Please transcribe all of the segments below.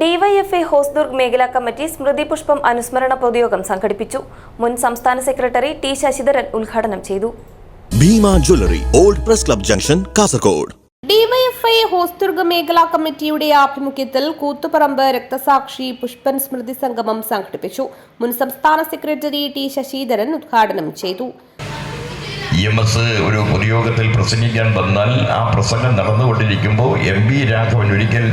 DYFI Hosdurg മേഖലാ committee സ്മൃതി പുഷ്പം അനുസ്മരണ പൊതുയോഗം സംഘടിപ്പിച്ചു. മുൻ സംസ്ഥാന സെക്രട്ടറി ടി ശശിധരൻ ഉദ്ഘാടനം ചെയ്തു. Bhima jewellery old press club junction Kasaragod. DYFI Hosdurg മേഖലാ കമ്മിറ്റിയുടെ ആഭിമുഖ്യത്തിൽ കൂത്തുപറമ്പ് രക്തസാക്ഷി പുഷ്പൻ സ്മൃതി സംഗമം സംഘടിപ്പിച്ചു. മുൻ സംസ്ഥാന സെക്രട്ടറി ടി ശശിധരൻ ഉദ്ഘാടനം ചെയ്തു. ഇ എം എസ് ഒരു പൊതുയോഗത്തിൽ പ്രസംഗിക്കാൻ വന്നാൽ ആ പ്രസംഗം നടന്നുകൊണ്ടിരിക്കുമ്പോൾ എം വി രാഘവൻ ഒരിക്കൽ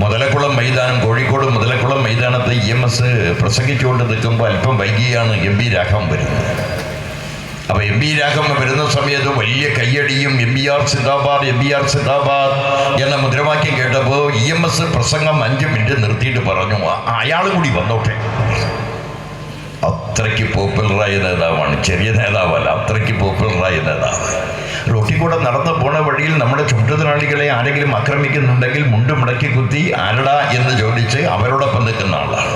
മുതലക്കുളം മൈതാനം കോഴിക്കോട് മുതലക്കുളം മൈതാനത്ത് ഇ എം എസ് പ്രസംഗിച്ചുകൊണ്ട് നിൽക്കുമ്പോൾ അല്പം വൈകിയാണ് എം പി രാഘവൻ വരുന്നത്. അപ്പോൾ എം പി രാഘവൻ വരുന്ന സമയത്ത് വലിയ കയ്യടിയും എം ബി ആർ സിദ്ധാബാദ് എം ബി ആർ സിദ്ധാബാദ് എന്ന മുദ്രാവാക്യം കേട്ടപ്പോൾ ഇ എം എസ് പ്രസംഗം അഞ്ച് മിനിറ്റ് നിർത്തിയിട്ട് പറഞ്ഞു അയാൾ കൂടി വന്നോട്ടെ. അത്രയ്ക്ക് പോപ്പുലറായ നേതാവാണ് ചെറിയ നേതാവല്ല അത്രയ്ക്ക് പോപ്പുലറായ നേതാവ്. റോട്ടിൽ കൂടെ നടന്നു പോണ വഴിയിൽ നമ്മുടെ ചുറ്റുതൊഴിലാളികളെ ആരെങ്കിലും ആക്രമിക്കുന്നുണ്ടെങ്കിൽ മുണ്ട് മുടക്കി കുത്തി ആരടാ എന്ന് ചോദിച്ച് അവരോടൊപ്പം നിൽക്കുന്ന ആളാണ്.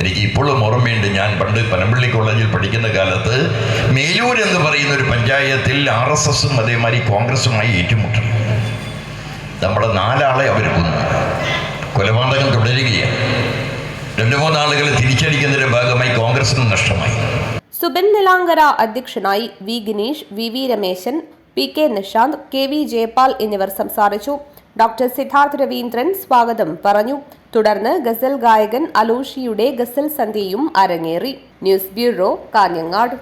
എനിക്ക് ഇപ്പോഴും ഓർമ്മയുണ്ട് ഞാൻ പണ്ട് പനമ്പള്ളി കോളേജിൽ പഠിക്കുന്ന കാലത്ത് മേലൂർ എന്ന് പറയുന്ന ഒരു പഞ്ചായത്തിൽ ആർ എസ് എസും അതേമാതിരി കോൺഗ്രസുമായി ഏറ്റുമുട്ടി നമ്മുടെ നാലാളെ അവർ കൊന്നു. കൊലപാതകം തുടരുകയാണ്. രണ്ടു മൂന്നാളുകൾ തിരിച്ചടിക്കുന്നതിന്റെ ഭാഗമായി കോൺഗ്രസിന് നഷ്ടമായി. സുബിൻ നിലാങ്കര അധ്യക്ഷനായി V Gineesh V V Rameshan P K Nishanth K V Jayapal എന്നിവർ സംസാരിച്ചു. ഡോക്ടർ സിദ്ധാർത്ഥ് രവീന്ദ്രൻ സ്വാഗതം പറഞ്ഞു. തുടർന്ന് ഗസൽ ഗായകൻ അലോഷിയുടെ ഗസൽ സന്ധ്യയും അരങ്ങേറി. News bureau Kanhangad.